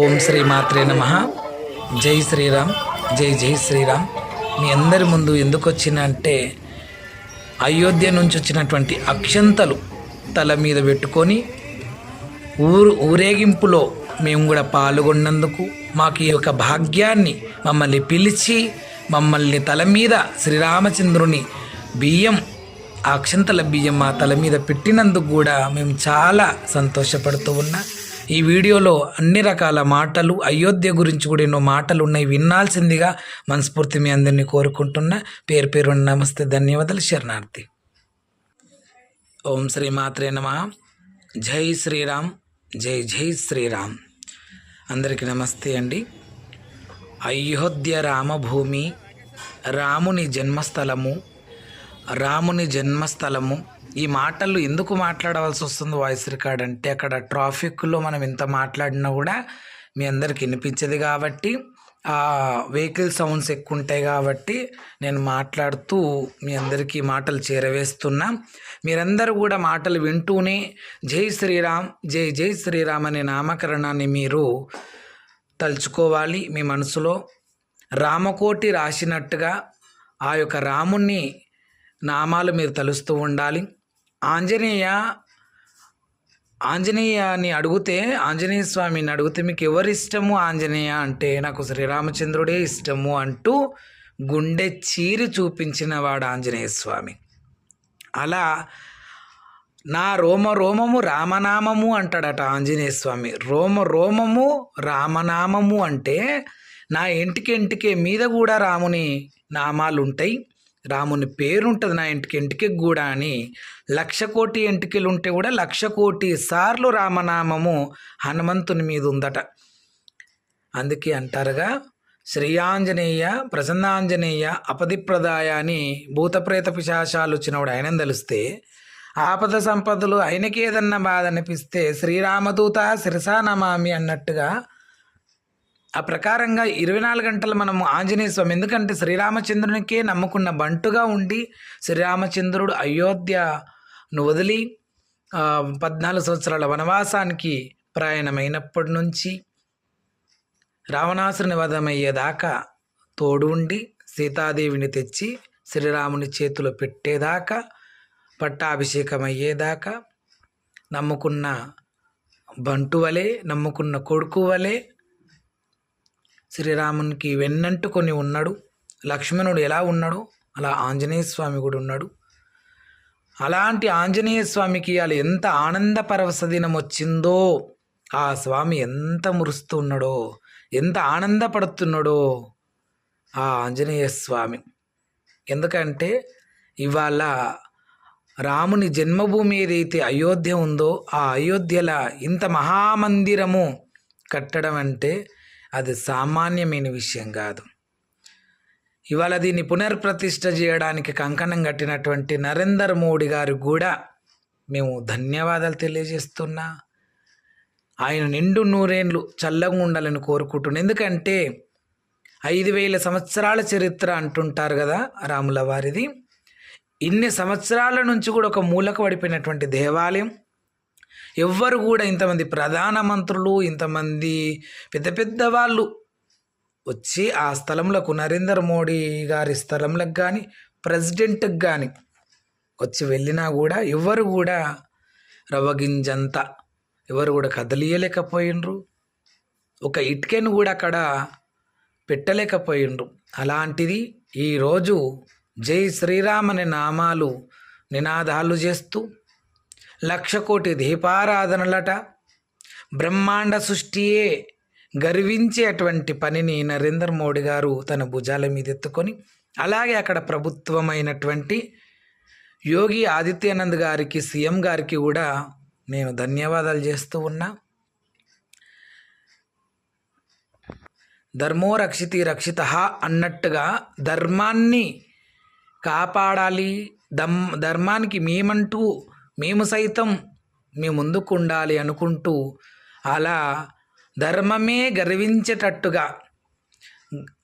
ఓం శ్రీ మాత్రే నమ. జై శ్రీరామ్. జై జై శ్రీరామ్. మీ అందరి ముందు ఎందుకు వచ్చిన అంటే అయోధ్య నుంచి వచ్చినటువంటి అక్షంతలు తల మీద పెట్టుకొని ఊరు ఊరేగింపులో మేము కూడా పాల్గొన్నందుకు మాకు ఈ యొక్క భాగ్యాన్ని మమ్మల్ని పిలిచి మమ్మల్ని తల మీద శ్రీరామచంద్రుని బియ్యం అక్షంతల బియ్యం మా తల మీద పెట్టినందుకు కూడా మేము చాలా సంతోషపడుతూ ఉన్నా. ఈ వీడియోలో అన్ని రకాల మాటలు అయోధ్య గురించి కూడా ఎన్నో మాటలు ఉన్నాయి వినాల్సిందిగా మనస్ఫూర్తి మీ అందరినీ కోరుకుంటున్నా. పేరు పేరు నమస్తే ధన్యవాదాలు. శరణార్థి. ఓం శ్రీ మాత్రే నమ. జై శ్రీరామ్. జై జై శ్రీరామ్. అందరికీ నమస్తే అండి. అయోధ్య రామభూమి రాముని జన్మస్థలము రాముని జన్మస్థలము ఈ మాటలు ఎందుకు మాట్లాడవలసి వస్తుంది వాయిస్ రికార్డ్ అంటే అక్కడ ట్రాఫిక్లో మనం ఎంత మాట్లాడినా కూడా మీ అందరికి వినిపించదు కాబట్టి వెహికల్ సౌండ్స్ ఎక్కువ ఉంటాయి కాబట్టి నేను మాట్లాడుతూ మీ అందరికీ మాటలు చేరవేస్తున్నా. మీరందరూ కూడా మాటలు వింటూనే జై శ్రీరామ్ జై జై శ్రీరామ్ అనే నామకరణాన్ని మీరు తలుచుకోవాలి మీ మనసులో. రామకోటి రాసినట్టుగా ఆ యొక్క రాముణ్ణి నామాలు మీరు తలుస్తూ ఉండాలి. ఆంజనేయ ఆంజనేయని అడిగితే ఆంజనేయ స్వామిని అడిగితే మీకు ఎవరు ఇష్టము ఆంజనేయ అంటే? నాకు శ్రీరామచంద్రుడే ఇష్టము అంటూ గుండె చీరి చూపించిన వాడు ఆంజనేయ స్వామి. అలా నా రోమ రోమము రామనామము అంటాడట ఆంజనేయ స్వామి. రోమ రోమము రామనామము అంటే నా ఇంటికి ఇంటికే మీద కూడా రాముని నామాలు ఉంటాయి రాముని పేరు ఉంటుంది నా ఇంటికి ఇంటికి కూడా అని లక్ష కోటి ఎంటికలు ఉంటే కూడా లక్ష కోటి సార్లు రామనామము హనుమంతుని మీద ఉందట. అందుకే అంటారుగా శ్రీయాంజనేయ ప్రసన్నాంజనేయ అపదిప్రదాయ అని భూతప్రేత పిశాశాలు వచ్చినప్పుడు ఆయన తెలిస్తే ఆపద సంపదలు ఆయనకి ఏదన్నా బాధ అనిపిస్తే శ్రీరామదూత శిరసా నమామి అన్నట్టుగా ఆ ప్రకారంగా ఇరవై నాలుగు గంటలు మనము ఆంజనేయ స్వామి ఎందుకంటే శ్రీరామచంద్రునికే నమ్ముకున్న బంటుగా ఉండి శ్రీరామచంద్రుడు అయోధ్యను వదిలి పద్నాలుగు సంవత్సరాల వనవాసానికి ప్రయాణమైనప్పటి నుంచి రావణాసురుని వధమయ్యేదాకా తోడు ఉండి సీతాదేవిని తెచ్చి శ్రీరాముని చేతిలో పెట్టేదాకా పట్టాభిషేకం అయ్యేదాకా నమ్ముకున్న బంటు వలె నమ్ముకున్న కొడుకు వలె శ్రీరామునికి వెన్నంటుకొని ఉన్నాడు. లక్ష్మణుడు ఎలా ఉన్నాడో అలా ఆంజనేయ స్వామి కూడా ఉన్నాడు. అలాంటి ఆంజనేయ స్వామికి అలా ఎంత ఆనంద పరవశ దినం వచ్చిందో ఆ స్వామి ఎంత మురుస్తూ ఉన్నాడో ఎంత ఆనందపడుతున్నాడో ఆ ఆంజనేయ స్వామి. ఎందుకంటే ఇవాళ రాముని జన్మభూమి ఏదైతే అయోధ్య ఉందో ఆ అయోధ్యల ఇంత మహామందిరము కట్టడం అంటే అది సామాన్యమైన విషయం కాదు. ఇవాళ దీన్ని పునర్ప్రతిష్ఠ చేయడానికి కంకణం కట్టినటువంటి నరేందర్ మోడీ గారు కూడా మేము ధన్యవాదాలు తెలియజేస్తున్నా. ఆయన నిండు నూరేండ్లు చల్లగా ఉండాలని కోరుకుంటున్నాను ఎందుకంటే ఐదు వేల సంవత్సరాల చరిత్ర అంటుంటారు కదా రాముల వారిది ఇన్ని సంవత్సరాల నుంచి కూడా ఒక మూలకు పడిపోయినటువంటి దేవాలయం. ఎవ్వరు కూడా ఇంతమంది ప్రధానమంత్రులు ఇంతమంది పెద్ద పెద్ద వాళ్ళు వచ్చి ఆ స్థలంలోకి నరేంద్ర మోడీ గారి స్థలంలోకి కానీ ప్రెసిడెంట్కి కానీ వచ్చి వెళ్ళినా కూడా ఎవరు కూడా రవ్వగింజంత ఎవరు కూడా కదలియలేకపోయినరు ఒక ఇటుకెను కూడా అక్కడ పెట్టలేకపోయిండ్రు. అలాంటిది ఈరోజు జై శ్రీరామ్ అనే నామాలు నినాదాలు చేస్తూ లక్ష కోటి దీపారాధనలట. బ్రహ్మాండ సృష్టియే గర్వించేటువంటి పనిని నరేంద్ర మోడీ గారు తన భుజాల మీద ఎత్తుకొని అలాగే అక్కడ ప్రభుత్వమైనటువంటి యోగి ఆదిత్యానంద్ గారికి సీఎం గారికి కూడా నేను ధన్యవాదాలు చేస్తూ ఉన్నా. ధర్మో రక్షితి రక్షిత అన్నట్టుగా ధర్మాన్ని కాపాడాలి. దమ్ ధర్మానికి మేమంటూ మేము సైతం మీ ముందుకు ఉండాలి అనుకుంటూ అలా ధర్మమే గర్వించేటట్టుగా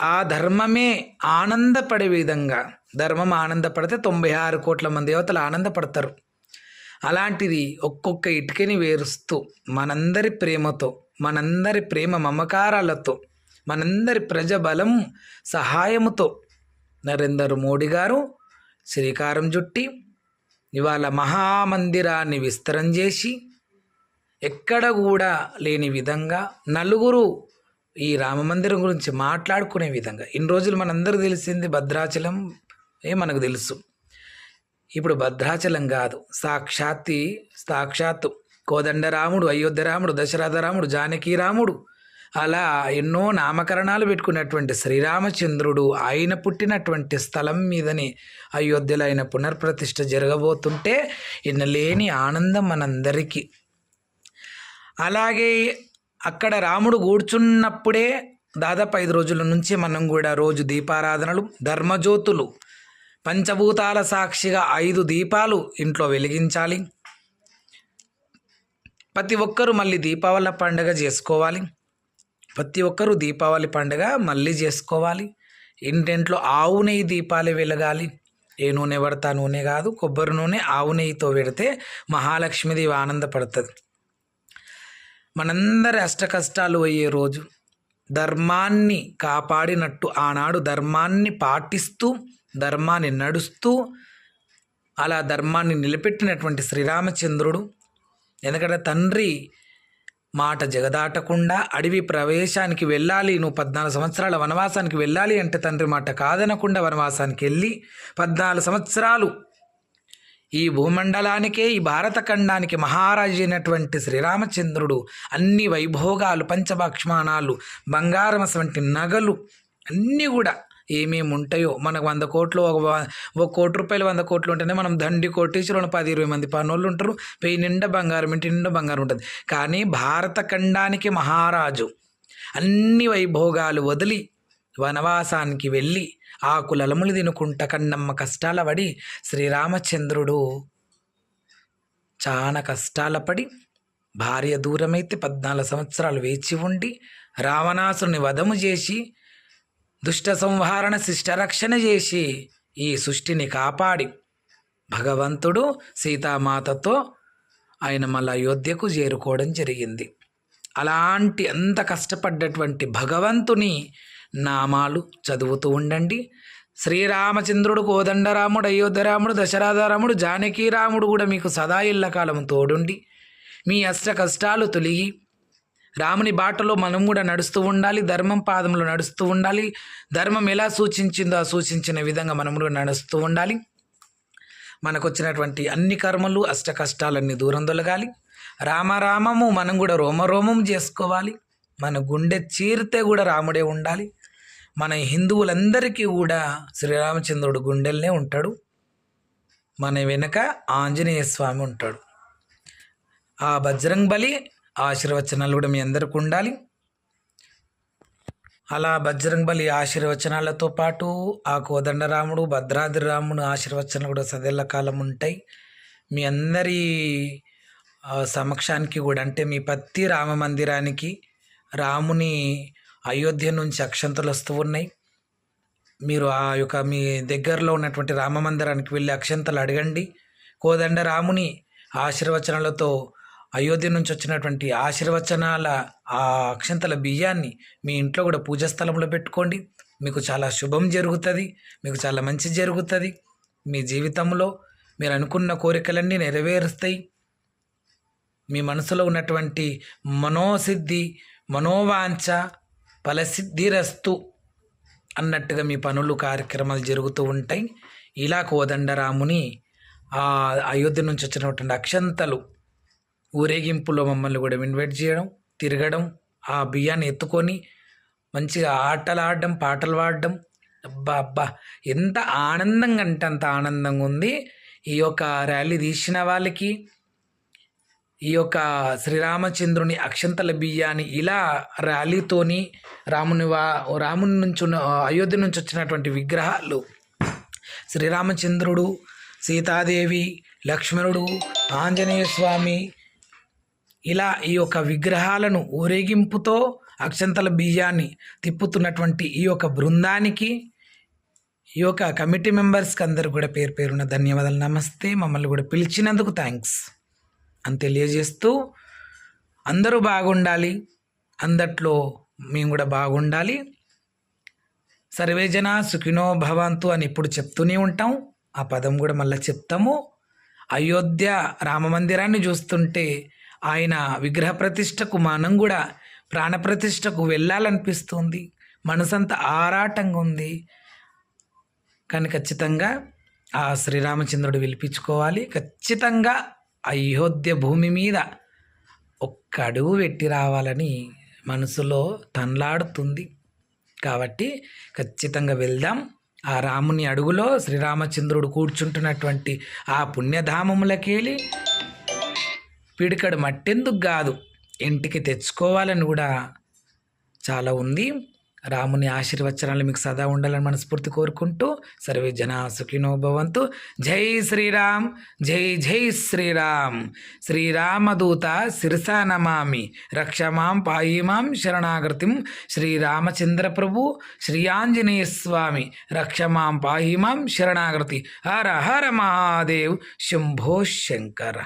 ఆ ధర్మమే ఆనందపడే విధంగా ధర్మం ఆనందపడితే తొంభై ఆరు కోట్ల మంది దేవతలు ఆనందపడతారు. అలాంటిది ఒక్కొక్క ఇటుకని వేరుస్తూ మనందరి ప్రేమతో మనందరి ప్రేమ మమకారాలతో మనందరి ప్రజబలం సహాయముతో నరేంద్ర మోడీ గారు శ్రీకారం చుట్టి ఇవాళ మహామందిరాన్ని విస్తరం చేసి ఎక్కడ కూడా లేని విధంగా నలుగురు ఈ రామమందిరం గురించి మాట్లాడుకునే విధంగా. ఇన్ని రోజులు మనందరూ తెలిసింది భద్రాచలం ఏ మనకు తెలుసు. ఇప్పుడు భద్రాచలం కాదు సాక్షాత్తి సాక్షాత్తు కోదండరాముడు అయోధ్యరాముడు దశరథరాముడు జానకీరాముడు అలా ఎన్నో నామకరణాలు పెట్టుకున్నటువంటి శ్రీరామచంద్రుడు ఆయన పుట్టినటువంటి స్థలం మీదని అయోధ్యలో ఆయన పునర్ప్రతిష్ఠ జరగబోతుంటే ఇన్నలేని ఆనందం మనందరికీ. అలాగే అక్కడ రాముడు కూర్చున్నప్పుడే దాదాపు ఐదు రోజుల నుంచి మనం కూడా రోజు దీపారాధనలు ధర్మజ్యోతులు పంచభూతాల సాక్షిగా ఐదు దీపాలు ఇంట్లో వెలిగించాలి. ప్రతి ఒక్కరూ మళ్ళీ దీపావళి పండుగ చేసుకోవాలి. ప్రతి ఒక్కరూ దీపావళి పండుగ మళ్ళీ చేసుకోవాలి. ఇంటింట్లో ఆవు నెయ్యి దీపాలు వెలగాలి. ఏ నూనె పడతా నూనె కాదు కొబ్బరి నూనె ఆవు నెయ్యితో పెడితే మహాలక్ష్మీదేవి ఆనందపడుతుంది. మనందరి అష్ట కష్టాలు అయ్యే రోజు. ధర్మాన్ని కాపాడినట్టు ఆనాడు ధర్మాన్ని పాటిస్తూ ధర్మాన్ని నడుస్తూ అలా ధర్మాన్ని నిలబెట్టినటువంటి శ్రీరామచంద్రుడు ఎందుకంటే తండ్రి మాట జగదాటకుండా అడవి ప్రవేశానికి వెళ్ళాలి. నువ్వు పద్నాలుగు సంవత్సరాల వనవాసానికి వెళ్ళాలి అంటే తండ్రి మాట కాదనకుండా వనవాసానికి వెళ్ళి పద్నాలుగు సంవత్సరాలు ఈ భూమండలానికే ఈ భారత ఖండానికి మహారాజు అయినటువంటి శ్రీరామచంద్రుడు అన్ని వైభోగాలు పంచభాక్ష్మానాలు బంగారమస్ వంటి నగలు అన్నీ కూడా ఏమేమి ఉంటాయో? మనకు వంద కోట్లు ఒక ఒక కోటి రూపాయలు వంద కోట్లు ఉంటేనే మనం దండి కోటీశ్వరులు పది ఇరవై మంది పనులు ఉంటారు. పెయి నిండా బంగారం ఇంటి నిండా బంగారం ఉంటుంది. కానీ భారత ఖండానికి మహారాజు అన్ని వైభోగాలు వదిలి వనవాసానికి వెళ్ళి ఆకులలములు తినుకుంట కన్నమ్మ కష్టాల పడి శ్రీరామచంద్రుడు చాలా కష్టాల పడి భార్య దూరమైతే పద్నాలుగు సంవత్సరాలు వేచి ఉండి రావణాసుని వధము చేసి దుష్ట సంహారణ శిష్టరక్షణ చేసి ఈ సృష్టిని కాపాడి. భగవంతుడు సీతామాతతో ఆయన మళ్ళీ అయోధ్యకు చేరుకోవడం జరిగింది. అలాంటి అంత కష్టపడ్డటువంటి భగవంతుని నామాలు చదువుతూ ఉండండి. శ్రీరామచంద్రుడు కోదండరాముడు అయోధ్యరాముడు దశరథరాముడు జానకీరాముడు కూడా మీకు సదా ఇళ్ళకాలం తోడుండి. మీ అష్ట కష్టాలు తొలిగి రాముని బాటలో మనం కూడా నడుస్తూ ఉండాలి ధర్మం పాదంలో నడుస్తూ ఉండాలి. ధర్మం ఎలా సూచించిందో ఆ సూచించిన విధంగా మనం కూడా నడుస్తూ ఉండాలి. మనకు వచ్చినటువంటి అన్ని కర్మలు అష్ట కష్టాలన్నీ దూరం తొలగాలి. రామరామము మనం కూడా రోమరోమం చేసుకోవాలి. మన గుండె చీరితే కూడా రాముడే ఉండాలి. మన హిందువులందరికీ కూడా శ్రీరామచంద్రుడు గుండెల్నే ఉంటాడు. మన వెనుక ఆంజనేయ స్వామి ఉంటాడు. ఆ బజరంగ్ బలి ఆశీర్వచనాలు కూడా మీ అందరికి ఉండాలి. అలా బజరంగ్ బలి ఆశీర్వచనాలతో పాటు ఆ కోదండరాముడు భద్రాద్రి రాముడు ఆశీర్వచనాలు కూడా సదేళ్ళ కాలం ఉంటాయి. మీ అందరి సమక్షానికి కూడా అంటే మీ ప్రతి రామ మందిరానికి రాముని అయోధ్య నుంచి అక్షంతలు వస్తూ ఉన్నాయి. మీరు ఆ యొక్క మీ దగ్గరలో ఉన్నటువంటి రామ మందిరానికి వెళ్ళి అక్షంతలు అడగండి. కోదండ రాముని ఆశీర్వచనాలతో అయోధ్య నుంచి వచ్చినటువంటి ఆశీర్వచనాల ఆ అక్షంతల బియ్యాన్ని మీ ఇంట్లో కూడా పూజా స్థలంలో పెట్టుకోండి. మీకు చాలా శుభం జరుగుతుంది. మీకు చాలా మంచి జరుగుతుంది. మీ జీవితంలో మీరు అనుకున్న కోరికలన్నీ నెరవేరుస్తాయి. మీ మనసులో ఉన్నటువంటి మనోసిద్ధి మనోవాంఛ ఫలసిద్ధిరస్తు అన్నట్టుగా మీ పనులు కార్యక్రమాలు జరుగుతూ ఉంటాయి. ఇలా కోదండరాముని ఆ అయోధ్య నుంచి వచ్చినటువంటి అక్షంతలు ఊరేగింపులో మమ్మల్ని కూడా ఇన్వైట్ చేయడం తిరగడం ఆ బియ్యాన్ని ఎత్తుకొని మంచిగా ఆటలు ఆడడం పాటలు పాడడం. అబ్బా అబ్బా ఎంత ఆనందంగా అంటే అంత ఆనందంగా ఉంది. ఈ యొక్క ర్యాలీ తీసిన వాళ్ళకి ఈ యొక్క శ్రీరామచంద్రుని అక్షంతల బియ్యాన్ని ఇలా ర్యాలీతోని రాముని వా రాముని నుంచి ఉన్న అయోధ్య నుంచి వచ్చినటువంటి విగ్రహాలు. శ్రీరామచంద్రుడు సీతాదేవి లక్ష్మణుడు ఆంజనేయ స్వామి ఇలా ఈ యొక్క విగ్రహాలను ఊరేగింపుతో అక్షంతల బియ్యాన్ని తిప్పుతున్నటువంటి ఈ యొక్క బృందానికి ఈ యొక్క కమిటీ మెంబర్స్కి అందరు కూడా పేరు పేరున ధన్యవాదాలు. నమస్తే. మమ్మల్ని కూడా పిలిచినందుకు థ్యాంక్స్ అని తెలియజేస్తూ అందరూ బాగుండాలి. అందట్లో మేము కూడా బాగుండాలి. సర్వేజన సుఖినో భవంతు అని ఇప్పుడు చెప్తూనే ఉంటాం. ఆ పదం కూడా మళ్ళీ చెప్తాము. అయోధ్య రామ మందిరాన్ని చూస్తుంటే ఆయన విగ్రహ ప్రతిష్టకు మనం కూడా ప్రాణప్రతిష్టకు వెళ్ళాలనిపిస్తుంది. మనసంతా ఆరాటంగా ఉంది. కానీ ఖచ్చితంగా ఆ శ్రీరామచంద్రుడు పిలిపించుకోవాలి ఖచ్చితంగా అయోధ్య భూమి మీద ఒక్క అడుగు పెట్టి రావాలని మనసులో తన్లాడుతుంది. కాబట్టి ఖచ్చితంగా వెళ్దాం. ఆ రాముని అడుగులో శ్రీరామచంద్రుడు కూర్చుంటున్నటువంటి ఆ పుణ్యధామములకెళ్ళి పిడికడు మట్టెందుకు కాదు? ఇంటికి తెచ్చుకోవాలని కూడా చాలా ఉంది. రాముని ఆశీర్వచనాలు మీకు సదా ఉండాలని మనస్ఫూర్తి కోరుకుంటూ సర్వే జనా సుఖినో భవంతు. జై శ్రీరామ్ జై జై శ్రీరామ్. శ్రీరామదూత శిరసా నమామి. రక్షమాం పాయిమాం శరణాగతిం. శ్రీరామచంద్ర ప్రభు శ్రీ ఆంజనేయ స్వామి. రక్షమాం పాయిమాం శరణాగతి. హర హర మహాదేవ్. శంభో శంకర.